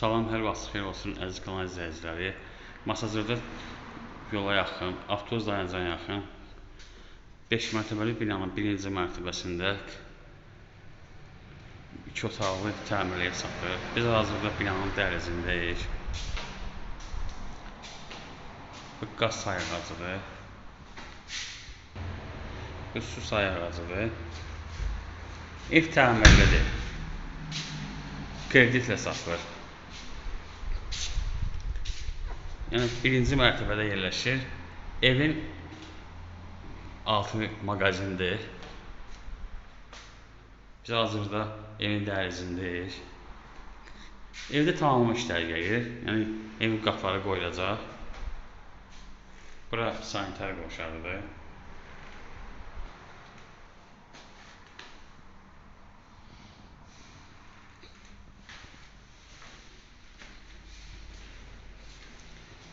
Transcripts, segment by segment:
Salam, hər vaxt xeyir olsun əziz kanal izləyiciləri. Masazırda yola yaxın, avtobus dayanacağına yaxın 5 mərtəbəli binanın birinci mərtəbəsində 2 otaqlı təmirliyə satır. Biz hazırda binanın dəhlizindəyik. Bu qaz sayğacıdır. Bu su sayğacıdır. Ev təmirlidir. Kreditlə satılır. Yəni birinci mərtəbədə yerləşir. Evin altı mağazindir. Biz hazırda evin dəhlizindəyik. Evdə tamamı işlər gəlir. Yəni evin qapıları qoyulacaq. Bura sanitar qovşağıdır.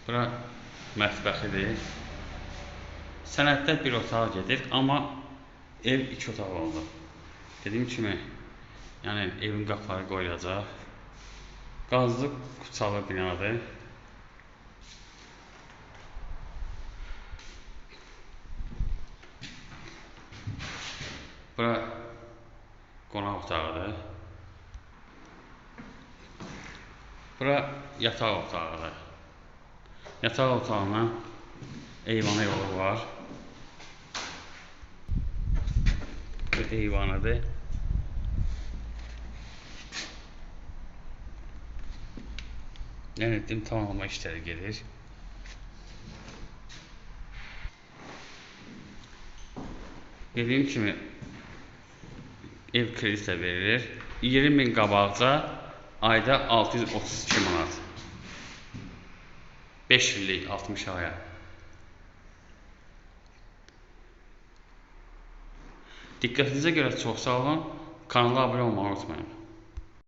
Bura mətbəxidir. Sənəddə bir otaq gedir, amma ev iki otaq oldu. Dediyim kimi, yəni evin qapıları qoyulacaq. Qazlı Kuçalı binadır. Bura qonaq otağıdır. Bura yataq otağıdır. Yataq otağına eyvana yolu var. Bu eyvanıdır. Yəni dedim tamamlama işləri gedir. Dediyim kimi ev kreditlə verilir. 20 min qabaqca ayda 632 manat. 5 illik 60 aya. Diqqətinizə görə çox sağ olun. Kanala abunə olmağı unutmayın.